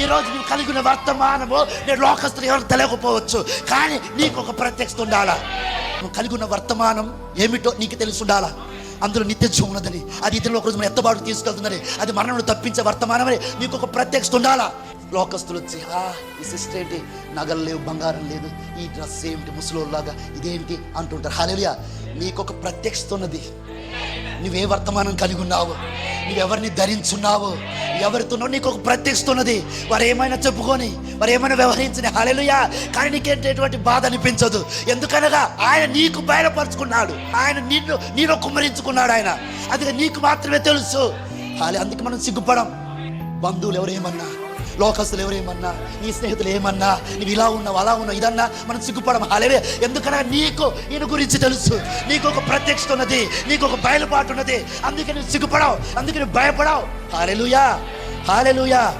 ఈ రోజు నువ్వు కలిగి ఉన్న వర్తమానము నేను లోకస్తులు ఎవరు తెలియకపోవచ్చు. కానీ నీకు ఒక ప్రత్యక్షత ఉండాలా? నువ్వు కలిగి ఉన్న వర్తమానం ఏమిటో నీకు తెలిసి ఉండాలా? అందులో నిత్యత్వం ఉన్నదని అది ఇతరులు ఒక రోజు మన ఎత్తబాటు తీసుకెళ్తుందని అది మరణను తప్పించే వర్తమానమని నీకు ఒక ప్రత్యక్షత ఉండాలా? లోకస్తులు వచ్చి ఆ ఈ సిస్టర్ ఏంటి? నగలు లేవు బంగారం లేదు ఈ డ్రెస్ ఏమిటి? ముసలోళ్ళలాగా ఇదేంటి అంటుంటారు. హాలేలియా నీకు ఒక ప్రత్యక్షత ఉన్నది. నువ్వే వర్తమానం కలిగి ఉన్నావు? నువ్వెవరిని ధరించున్నావు? ఎవరితోనో నీకు ఒక ప్రత్యక్షతున్నది వారు ఏమైనా చెప్పుకొని వారు ఏమైనా వ్యవహరించిన హాలేలుయా కానీ నీకేంటి బాధ అనిపించదు. ఎందుకనగా ఆయన నీకు బయలుపరుచుకున్నాడు. ఆయన నిన్ను నీలో కుమ్మరించుకున్నాడు ఆయన. అది నీకు మాత్రమే తెలుసు. హాలే అందుకే మనం సిగ్గుపడం. బంధువులు ఎవరేమన్నా లోకస్తులు ఎవరేమన్నా నీ స్నేహితులు ఏమన్నా నువ్వు ఇలా ఉన్నావు అలా ఉన్నావు ఇదన్నా మనం సిగ్గుపడం అలాగే ఎందుకన్నా నీకు ఈయన గురించి తెలుసు. నీకు ఒక ప్రత్యక్షత ఉన్నది. నీకు ఒక బయలుపాటు ఉన్నది. అందుకే నువ్వు సిగ్గుపడవు. అందుకే నువ్వు భయపడవు. Hallelujah hallelujah